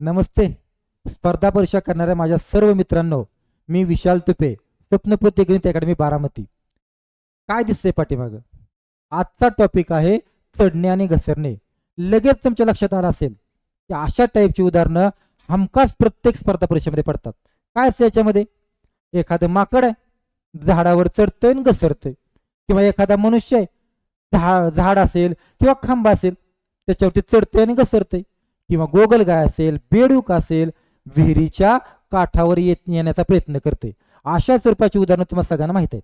नमस्ते. स्पर्धा परीक्षा करणाऱ्या माझ्या सर्व मित्रांनो मी विशाल तुपे स्वप्नपूर्ती गणित अकॅडमी बारामती. काय दिसतंय पाठीमागं? आजचा टॉपिक आहे चढणे आणि घसरणे. लगेच तुमच्या लक्षात आलं असेल की अशा टाईपची उदाहरणं हमखास प्रत्येक स्पर्धा परीक्षेमध्ये पडतात. काय असतं याच्यामध्ये? एखादं माकड आहे झाडावर चढतंय आणि घसरतंय. किंवा एखादा मनुष्य आहे झाड झाड असेल किंवा खांब असेल त्याच्यावरती चढतंय आणि घसरतंय. किंवा गोगलगाय असेल बेडूक असेल विहिरीच्या काठावर येत येण्याचा प्रयत्न करते. अशा स्वरूपाची उदाहरणं तुम्हाला सगळ्यांना माहीत आहेत.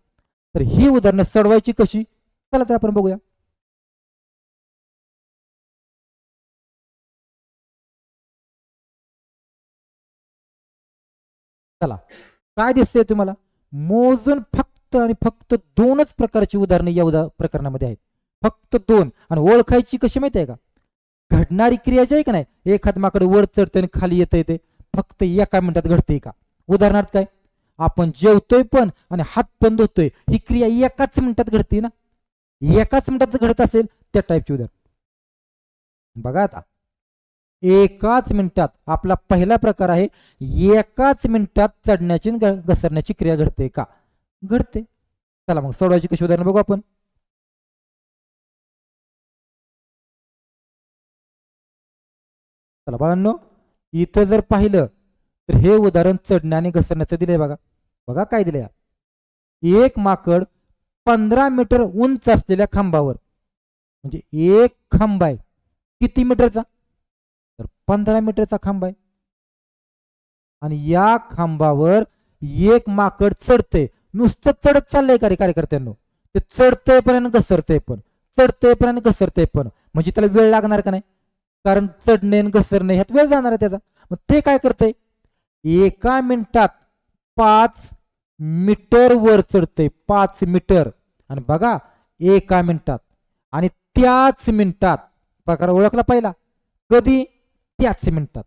तर ही उदाहरणं सोडवायची कशी? चला तर आपण बघूया. चला. काय दिसतंय तुम्हाला? मोजून फक्त आणि फक्त दोनच प्रकारची उदाहरणं या उदा प्रकरणामध्ये आहेत. फक्त दोन. आणि ओळखायची कशी माहिती आहे का? घडणारी क्रिया जी आहे का नाही एखादमाकडे वर चढते आणि खाली येतं येते फक्त एका मिनिटात घडते का? उदाहरणार्थ काय? आपण जेवतोय पण आणि हात पण धुतोय ही क्रिया एकाच मिनिटात घडते ना? एकाच मिनिटात घडत असेल त्या टाईपची उदाहरण. बघा आता. एकाच मिनिटात आपला पहिला प्रकार आहे एकाच मिनिटात चढण्याची घसरण्याची क्रिया घडते का? घडते. चला मग सोडवायची कशी उदाहरण बघू आपण. चला बाळांनो इथं जर पाहिलं तर हे उदाहरण चढण्या आणि घसरण्याचं दिलंय बघा. बघा काय दिलंय. एक माकड पंधरा मीटर उंच असलेल्या खांबावर म्हणजे एक खांब आहे. किती मीटरचा? तर पंधरा मीटरचा खांब आहे. आणि या खांबावर एक माकड चढते नुसतं चढत चाललंय का रे कार्यकर्त्यांनो? ते चढतंय पण आणि घसरतंय पण. चढतंय पण आणि घसरतंय पण. म्हणजे त्याला वेळ लागणार का नाही? कारण चढणे घसरणे ह्यात वेळ जाणार आहे त्याचा. मग ते काय करतंय? एका मिनिटात पाच मीटर वर चढतंय. पाच मीटर. आणि बघा एका मिनिटात. आणि त्याच मिनिटात प्रकार ओळखला पहिला. कधी? त्याच मिनिटात.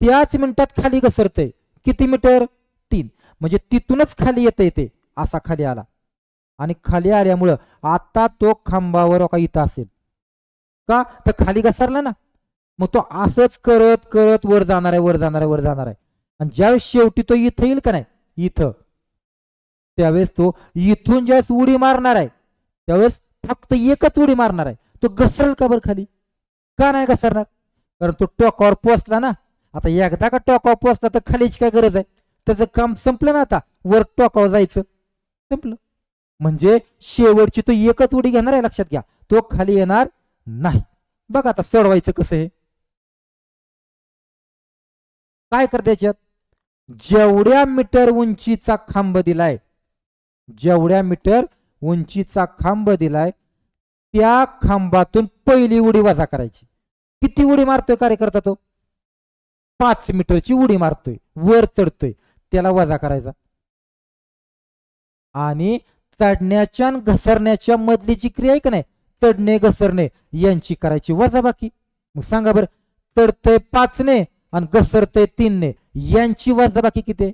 त्याच मिनिटात खाली घसरतंय. किती मीटर? तीन. म्हणजे तिथूनच खाली येता येते असा खाली आला. आणि खाली आल्यामुळं आता तो खांबावर का इथं असेल. का? तर खाली घसरला ना. मग तो असंच करत करत वर जाणार आहे वर जाणार आहे वर जाणार आहे. आणि ज्यावेळेस शेवटी तो इथं येईल का नाही? इथं. त्यावेळेस तो इथून ज्यावेळेस उडी मारणार आहे त्यावेळेस फक्त एकच उडी मारणार आहे. तो घसरल का बरं खाली? का नाही घसरणार? कारण तो टोकावर पोचला ना. आता एकदा का टोकावर पोचला तर खालीची काय गरज आहे? त्याचं काम संपलं ना आता. वर टोकावर जायचं. संपलं. म्हणजे शेवटची तो एकच उडी घेणार आहे लक्षात घ्या. तो खाली येणार नाही. बघा आता सोडवायचं कसं आहे. काय करते याच्यात जेवढ्या मीटर उंचीचा खांब दिलाय जेवढ्या मीटर उंचीचा खांब दिलाय त्या खांबातून पहिली उडी वजा करायची. किती उडी मारतोय कार्यकर्ता तो? पाच मीटरची उडी मारतोय वर चढतोय त्याला वजा करायचा. आणि चढण्याच्या आणि घसरण्याच्या मधली जी क्रिया आहे का नाही चढणे घसरणे यांची करायची वजा बाकी मग सांगा बरं चढतोय पाचने आणि घसरतोय तीनने. यांची वजाबाकी किती? आहे?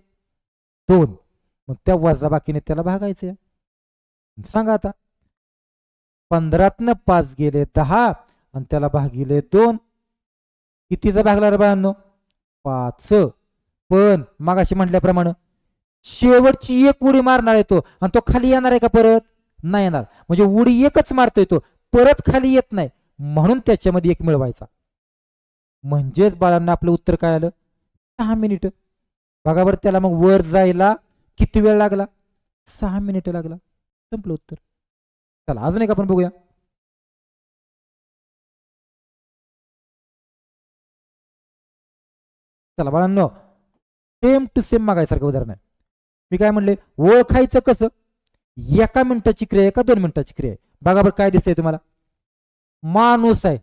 दोन. मग त्या वजाबाकीने त्याला भागायचं सांगा आता. पंधरातनं पाच गेले दहा आणि त्याला भागिले दोन. कितीचा भागला रे बाळांनो? पाच पण मागाशी म्हटल्याप्रमाणे शेवटची एक उडी मारणार आहे तो आणि तो खाली येणार आहे का परत? नाही येणार. म्हणजे उडी एकच मारतोय तो. परत खाली येत नाही. म्हणून त्याच्यामध्ये एक मिळवायचा. म्हणजेच बाळांना आपलं उत्तर काय आलं? सहा मिनिट. बघा बरं त्याला मग वर जायला किती वेळ लागला? सहा मिनिटं लागला. संपलं उत्तर. चला अजून एक आपण बघूया. चला बाळांनो. सेम टू सेम मागायसारखं उदाहरण आहे. मी काय म्हणले? ओळखायचं कसं? एका मिनिटाची क्रिया आहे का दोन मिनिटाची क्रिया आहे. बघा बरं काय दिसतंय तुम्हाला? माणूस आहे.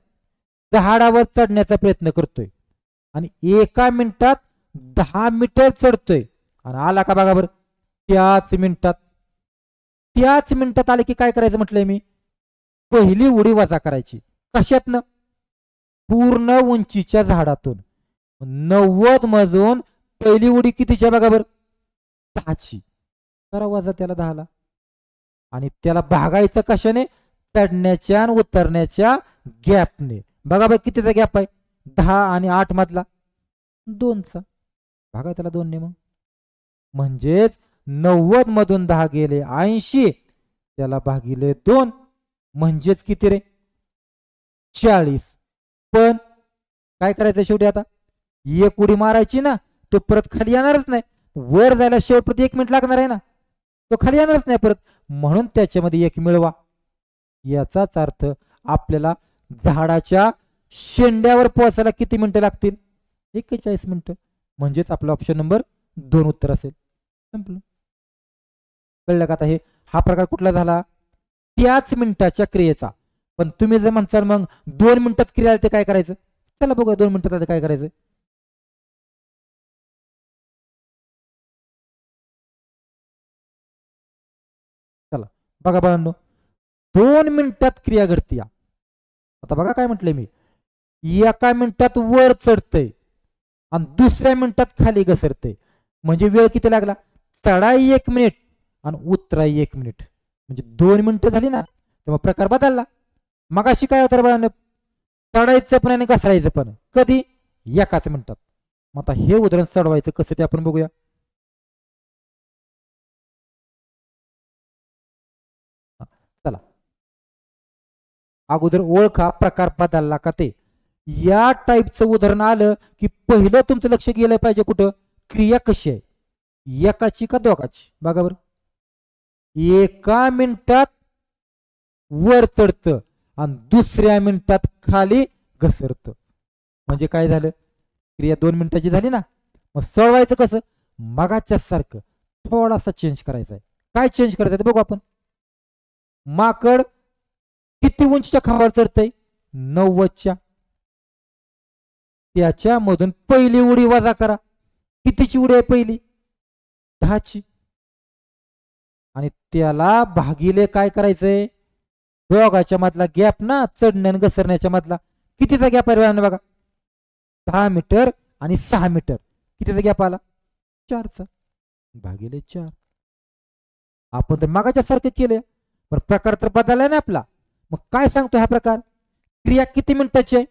झाडावर चढण्याचा प्रयत्न करतोय. आणि एका मिनिटात दहा मीटर चढतोय. आणि आला का बघा बरं? त्याच मिनिटात. त्याच मिनिटात आले की काय करायचं म्हटलंय मी? पहिली उडी वजा करायची. कशातनं? पूर्ण उंचीच्या झाडातून. नव्वद मजून पहिली उडी कितीच्या बघा बरं? दहाची. करा वजा त्याला दहाला. आणि त्याला भागायचं कशाने? चढण्याच्या आणि उतरण्याच्या गॅपने. बघा बरं कितीचा गॅप आहे? दहा आणि आठ मधला. दोनचा. भागा त्याला दोनने मग म्हणजेच नव्वद मधून दहा गेले ऐंशी त्याला भागिले दोन. म्हणजेच किती रे? चाळीस. पण काय करायचं शेवटी आता? एक उडी मारायची ना तो परत खाली येणारच नाही. वर जायला शेवट प्रति एक मिनिट लागणार आहे ना. तो खाली येणारच नाही परत. म्हणून त्याच्यामध्ये एक मिळवा. याचाच अर्थ आपल्याला झाडाच्या शेंड्यावर पोहोचायला किती मिनिटं लागतील? एक्केचाळीस मिनिटं. म्हणजेच आपला ऑप्शन नंबर दोन उत्तर असेल. संपलं. कळलं का आता हे? हा प्रकार कुठला झाला? त्याच मिनिटाच्या क्रियेचा. पण तुम्ही जर म्हणसाल मग दोन मिनिटात क्रिया आली ते काय करायचं? चला बघूया दोन मिनिटात आलं काय करायचं. चला. बघा बाळांनो दोन मिनिटात क्रिया घडते या आता बघा काय म्हटलंय मी. एका मिनिटात वर चढतंय आणि दुसऱ्या मिनिटात खाली घसरतंय. म्हणजे वेळ किती लागला? चढाई एक मिनिट आणि उतराई एक मिनिट. म्हणजे दोन मिनिटं झाली ना तेव्हा प्रकार बदलला. मग अशी काय होतं बळानं? चढायचं पण आणि घसरायचं पण. कधी? एकाच मिनिटात. मग आता हे उदाहरण चढवायचं कसं ते आपण बघूया हा, चला अगोदर ओळखा प्रकार बदलला का ते? या टाईपचं उदाहरण आलं की पहिलं तुमचं लक्ष गेलं पाहिजे कुठं? क्रिया कशी आहे? एकाची का दोघाची? बघा बरं. एका मिनिटात वर चढत आणि दुसऱ्या मिनिटात खाली घसरतं. म्हणजे काय झालं? क्रिया दोन मिनिटाची झाली ना? मग सळवायचं कसं? मगाच्या सारखं. थोडासा चेंज करायचा आहे. काय चेंज करायचं ते बघू आपण. माकड किती उंचीच्या खांबावर चढतंय. नव्वदच्या. त्याच्यामधून पहिली उडी वजा करा. कितीची उडी आहे पहिली? दहाची. आणि त्याला भागिले काय करायचंय? दोघाच्या मधला गॅप ना चढण्या आणि घसरण्याच्या मधला. कितीचा गॅप आहे बघा? दहा मीटर आणि सहा मीटर. कितीचा गॅप आला? चारचा. भागिले चार. आपण तर मागाच्या सारखं केलं पण प्रकार तर बदललाय ना आपला. मग काय सांगतो हा प्रकार? क्रिया किती मिनिटाची आहे?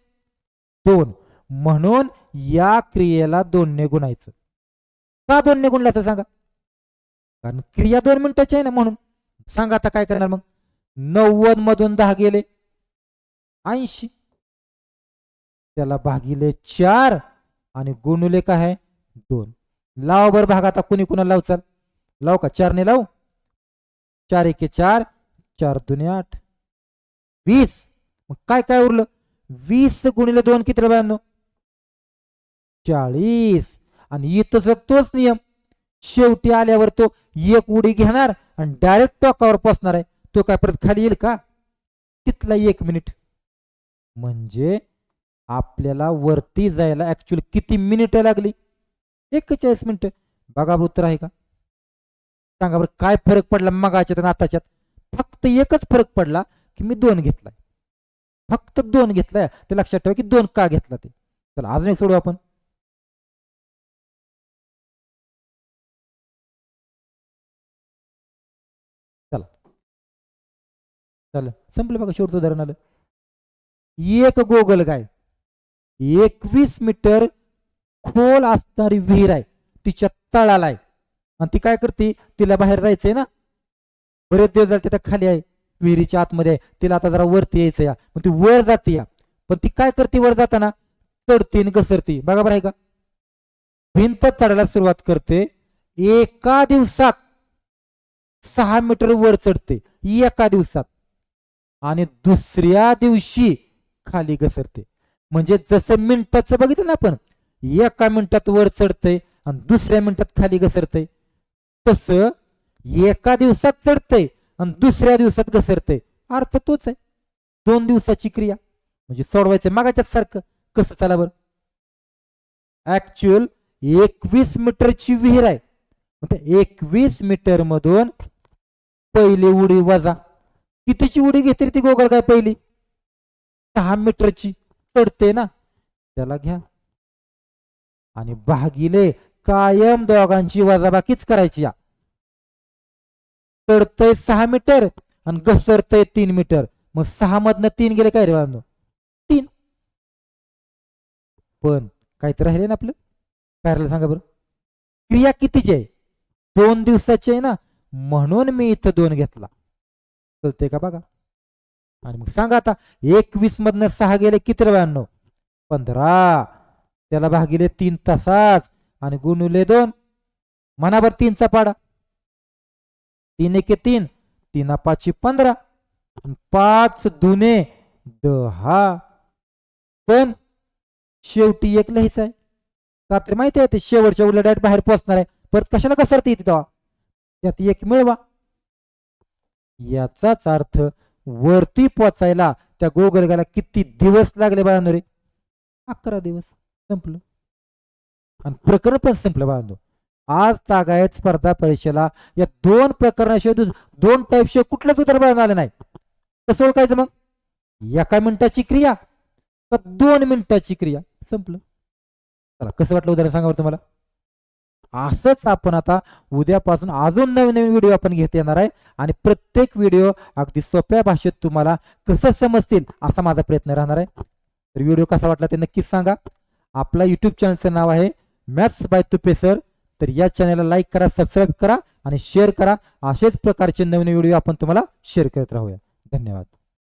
दोन. म्हणून या क्रियेला दोनने गुणायचं. का दोनने गुणल्याचं सांगा? कारण क्रिया दोन मिनिटाची आहे ना म्हणून. सांगा आता काय करणार मग? नव्वद मधून दहा गेले. ऐंशी. त्याला भागिले चार आणि गुणुले काय आहे? दोन. लाव बर भाग आता कुणी कुणाला लावचाल? लाव का? चारने लावू? चार एके चार चार दुने आठ. वीस. मग काय काय उरलं? वीस गुणिले दोन किती बायांनो? चाळीस. आणि इथं जर तोच नियम. शेवटी आल्यावर तो एक उडी घेणार आणि डायरेक्ट टोकावर पोचणार आहे. तो काय परत खाली येईल का? तिथला एक मिनिट म्हणजे आपल्याला वरती जायला ऍक्च्युअली किती मिनिटं लागली? एक्केचाळीस मिनिटं बघा उत्तर आहे का? सांगा बरं काय फरक पडला मगाच्यात आणि आताच्यात? फक्त एकच फरक पडला. की मी दोन घेतलाय. फक्त दोन घेतलाय. ते लक्षात ठेवा की दोन का घेतला ते. चला अजून एक सोडू आपण. चला. चला संपलं बघा शेवटचं उदाहरण आलं. एक गोगल गाय एकवीस मीटर खोल असणारी विहीर आहे. तिच्या तळाला आहे. आणि ती काय करते? तिला बाहेर जायचंय ना? बरेच दिवस झाले त्या खाली आहे. विहिरीच्या आतमध्ये तिला आता जरा वरती यायचं या. मग ती वर जाते या. पण ती काय करते वर जाताना? चढते आणि घसरते. बघा बरं आहे का? भिंत चढायला सुरुवात करते. एका दिवसात सहा मीटर वर चढते. एका दिवसात. आणि दुसऱ्या दिवशी खाली घसरते. म्हणजे जसं मिनिटाचं बघितलं ना आपण एका मिनिटात वर चढतंय आणि दुसऱ्या मिनिटात खाली घसरतंय तसं एका दिवसात चढतंय आणि दुसऱ्या दिवसात घसरतंय अर्थ तोच आहे. दोन दिवसाची क्रिया. म्हणजे सोडवायचं मागाच्याच सारखं. कसं? चला बरं. ऍक्च्युअल एकवीस मीटरची विहीर आहे. एकवीस मीटर मधून पहिली उडी वजा. कितीची उडी घेते ती गोगल काय पहिली? सहा मीटरची. चढते ना. त्याला घ्या. आणि भागिले कायम दोघांची वजाबाकीच करायची या. चढतय सहा मीटर आणि घसरतय तीन मीटर. मग सहा मधनं तीन गेले काय रे बांधव तीन. पण काय तर राहिले ना आपलं. काय सांगा बरं. क्रिया कितीची आहे? दोन दिवसाची आहे ना? म्हणून मी इथं दोन घेतला. कळते का बघा? आणि मग सांगा आता एकवीस मधनं सहा गेले किती ब्याण्णव पंधरा. त्याला भागिले तीन तासाच आणि गुणुले दोन. मनाभर तीनचा पाडा. तीन एके तीन तीन पाचशे पंधरा पाच दुने दहा. पण शेवटी एक लिहायचं आहे. का तर माहिती आहे ते शेवटच्या उलट डायरेक्ट बाहेर पोहोचणार आहे. परत कशाला कसरते येते तेव्हा? त्यात एक मिळवा. याचाच अर्थ वरती पोचायला त्या गोगलगाला किती दिवस लागले बाळांनो रे? अकरा दिवस. संपलं. आणि प्रकरण पण संपलं बाळांनो. आज तागायत स्पर्धा परीक्षेला. या दोन प्रकरणाशिवाय दोन टाईपशिवाय कुठलंच उत्तर बाळांनो आलं नाही. कसं ओळखायचं मग? एका मिनिटाची क्रिया का दोन मिनिटाची क्रिया? संपलं. चला कसं वाटलं उदाहरण सांगा बरं तुम्हाला. असंच आपण आता उद्यापासून अजून नवीन नवीन व्हिडिओ आपण घेत येणार आहे. आणि प्रत्येक व्हिडिओ अगदी सोप्या भाषेत तुम्हाला कसं समजतील असा माझा प्रयत्न राहणार आहे. तर व्हिडिओ कसा वाटला ते नक्कीच सांगा. आपला युट्यूब चॅनलचं नाव आहे मॅथ्स बाय तुपे सर तर या चॅनलला लाईक करा सबस्क्राईब करा आणि शेअर करा. असेच प्रकारचे नवीन व्हिडिओ आपण तुम्हाला शेअर करत राहूया. धन्यवाद.